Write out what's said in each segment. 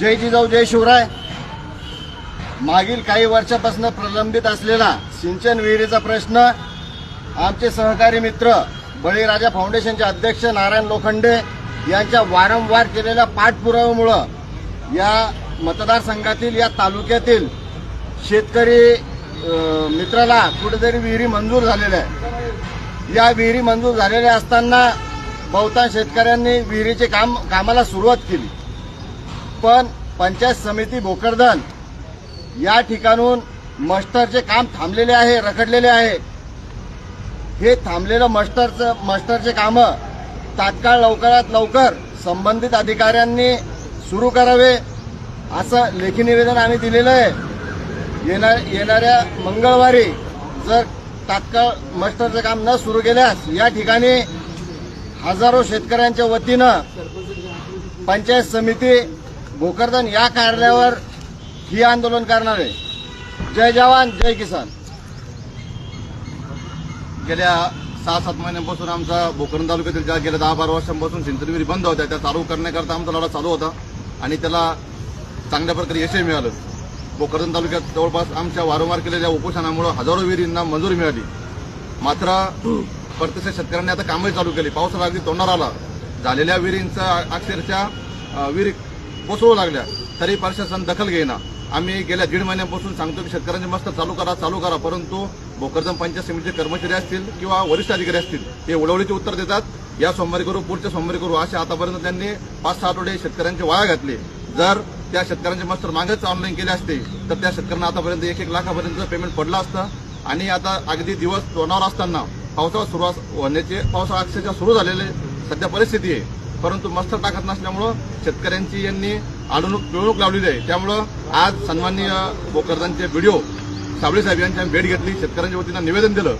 जय जिजाऊ जय शिवराय. मागील काही वर्षापासून प्रलंबित असलेला सिंचन विहिरीचा प्रश्न आमचे सहकारी मित्र बळीराजा फाउंडेशनचे अध्यक्ष नारायण लोखंडे यांच्या वारंवार केलेल्या पाठपुराव्यामुळं या मतदारसंघातील या तालुक्यातील शेतकरी मित्राला कुठेतरी विहिरी मंजूर झालेल्या आहे या विहिरी मंजूर झालेल्या असताना बहुतांश शेतकऱ्यांनी विहिरीचे काम कामाला सुरुवात केली. पण पंचायत समिती भोकरदन या ठिकाणून मस्टरचे काम थांबलेले आहे रखडलेले आहे. हे थांबलेलं मस्टरचं मस्टरचे कामं तात्काळ लवकरात लवकर संबंधित अधिकाऱ्यांनी सुरू करावे असं लेखी निवेदन आम्ही दिलेलं आहे. येणार येणाऱ्या मंगळवारी जर तात्काळ मस्टरचं काम न सुरू केल्यास या ठिकाणी हजारो शेतकऱ्यांच्या वतीनं पंचायत समिती भोकरदन या कार्यालयावर ही आंदोलन करणार. आहे जय जवान जय किसान. गेल्या सहा सात महिन्यांपासून आमचा भोकरण तालुक्यातील ज्या गेल्या दहा बारा वर्षांपासून सिंचन विहिरी बंद होत्या त्या चालू करण्याकरता आमचा लढा चालू होता आणि त्याला चांगल्या प्रकारे यशही मिळालं. भोकरदन तालुक्यात जवळपास आमच्या वारंवार केलेल्या उपोषणामुळे हजारो विहिरींना मंजुरी मिळाली. मात्र प्रत्यक्ष शेतकऱ्यांनी आता कामही चालू केली. पावसाला अगदी तोंडावर आला. झालेल्या विहिरींचा अक्षरशः विहिरी बसवू लागल्या तरी प्रशासन दखल घेईना. आम्ही गेल्या दीड महिन्यापासून सांगतो की शेतकऱ्यांचे मस्त चालू करा चालू करा परंतु बोकरजम पंचायत समितीचे कर्मचारी असतील किंवा वरिष्ठ अधिकारी असतील हे उडवळीचे उत्तर देतात. या सोमवारी करू पुढच्या सोमवारी करू असे आतापर्यंत त्यांनी पाच सहा आठवडे शेतकऱ्यांचे वाया घातले. जर त्या शेतकऱ्यांचे मास्टर मागच ऑनलाईन केले असते तर त्या शेतकऱ्यांना आतापर्यंत एक एक लाखापर्यंत पेमेंट पडलं असतं. आणि आता अगदी दिवस तोंडावर असताना पावसाळा सुरू होण्याचे पावसाळा अक्षरशः सुरू झालेले सध्या परिस्थिती आहे. परंतु मस्तर टाकत नसल्यामुळं शेतकऱ्यांची यांनी अडवणूक पिळवणूक लावलेली आहे. त्यामुळं आज सन्माननीय भोकरदांचे व्हिडिओ साबळे साहेब यांची आम्ही भेट घेतली. शेतकऱ्यांच्या वतीनं निवेदन दिलं.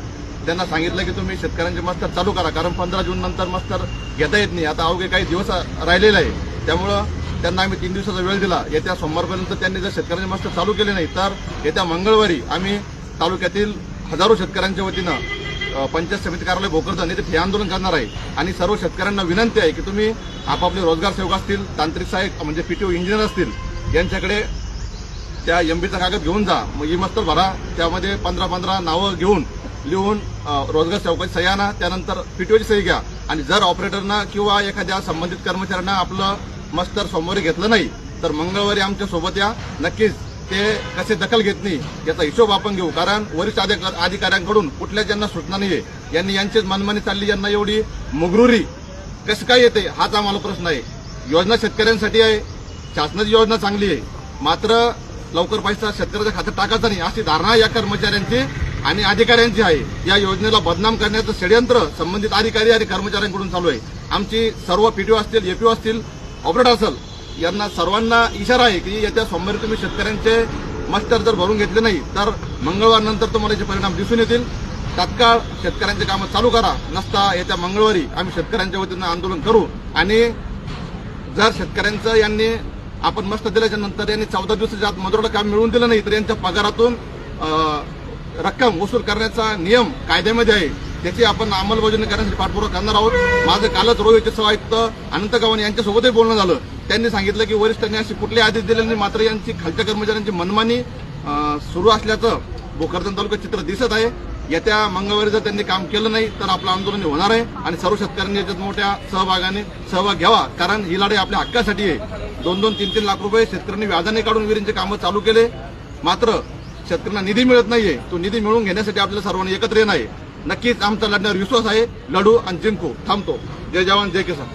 त्यांना सांगितलं की तुम्ही शेतकऱ्यांचे मस्तर चालू करा कारण पंधरा जून नंतर मस्तर घेता येत नाही. आता अवघे काही दिवस राहिलेले आहे. त्यामुळं त्यांना आम्ही तीन दिवसाचा वेळ दिला. येत्या सोमवारपर्यंत त्यांनी जर शेतकऱ्यांचे मस्तर चालू केले नाही तर येत्या मंगळवारी आम्ही तालुक्यातील हजारो शेतकऱ्यांच्या वतीनं पंचायत समिती कार्यालय भोकरदन येथे ठिय्या आंदोलन करणार आहे. आणि सर्व शेतकऱ्यांना विनंती आहे की तुम्ही आपापले रोजगार सेवक असतील तांत्रिक सहाय्यक म्हणजे पीटीओ इंजिनियर असतील यांच्याकडे त्या एमबीचा कागद घेऊन जा. मग ही मस्तर भरा. त्यामध्ये पंधरा पंधरा नावं घेऊन लिहून रोजगार सेवकाची सही आणा. त्यानंतर पीटीओची सही घ्या. आणि जर ऑपरेटरना किंवा एखाद्या संबंधित कर्मचाऱ्यांना आपलं मस्तर सोमवारी घेतलं नाही तर मंगळवारी आमच्यासोबत या. नक्कीच ते कसे दखल घेत नाही याचा हिशोब आपण घेऊ. कारण वरिष्ठ अधिका- अधिकाऱ्यांकडून कुठल्या ज्यांना सूचना नाहीये यांनी यांचीच मनमानी चालली यांना एवढी मुगरुरी कसं काय येते हाच आम्हाला प्रश्न आहे. योजना शेतकऱ्यांसाठी आहे. शासनाची योजना चांगली आहे. मात्र लवकर पैसा शेतकऱ्याच्या खात्यात टाकायचा नाही अशी धारणा या कर्मचाऱ्यांची आणि अधिकाऱ्यांची आहे. या योजनेला बदनाम करण्याचं षडयंत्र संबंधित अधिकारी आणि कर्मचाऱ्यांकडून चालू आहे. आमची सर्व पीटीओ असतील एपीओ असतील ऑपरेटर असेल यांना सर्वांना इशारा आहे की येत्या सोमवारी तुम्ही शेतकऱ्यांचे मास्टर जर भरून घेतले नाही तर मंगळवार नंतर तुम्हाला याचे परिणाम दिसून येतील. तात्काळ शेतकऱ्यांचे कामं चालू करा. नसता येत्या मंगळवारी आम्ही शेतकऱ्यांच्या वतीनं आंदोलन करू. आणि जर शेतकऱ्यांचं यांनी आपण मस्त दिल्याच्या नंतर यांनी चौदा दिवसाच्या आत मजुराला काम मिळवून दिलं नाही तर यांच्या पगारातून रक्कम वसूल करण्याचा नियम कायद्यामध्ये आहे. त्याची आपण अंमलबजावणी करण्यासाठी पाठपुरावा करणार आहोत. माझं कालच रोहित सह आयुक्त अनंत गव्हाणे यांच्यासोबतही बोलणं झालं. त्यांनी सांगितलं की वरिष्ठांनी अशी कुठले आदेश दिले नाही मात्र यांची खालच्या कर्मचाऱ्यांची मनमानी सुरू असल्याचं भोकरदन तालुक्यात चित्र दिसत आहे. येत्या मंगळवारी जर त्यांनी काम केलं नाही तर आपलं आंदोलन होणार आहे. आणि सर्व शेतकऱ्यांनी याच्यात मोठ्या सहभागाने सहभाग घ्यावा कारण ही लढाई आपल्या हक्कासाठी आहे. दोन दोन तीन तीन लाख रुपये शेतकऱ्यांनी व्याजाने काढून विहिरींचे कामं चालू केले. मात्र शेतकऱ्यांना निधी मिळत नाहीये. तो निधी मिळवून घेण्यासाठी आपल्याला सर्वांनी एकत्र येणं आहे. नक्कीच आमचा लढण्यावर विश्वास आहे. लढू आणि जिंकू. थांबतो. जय जवान जय किसान.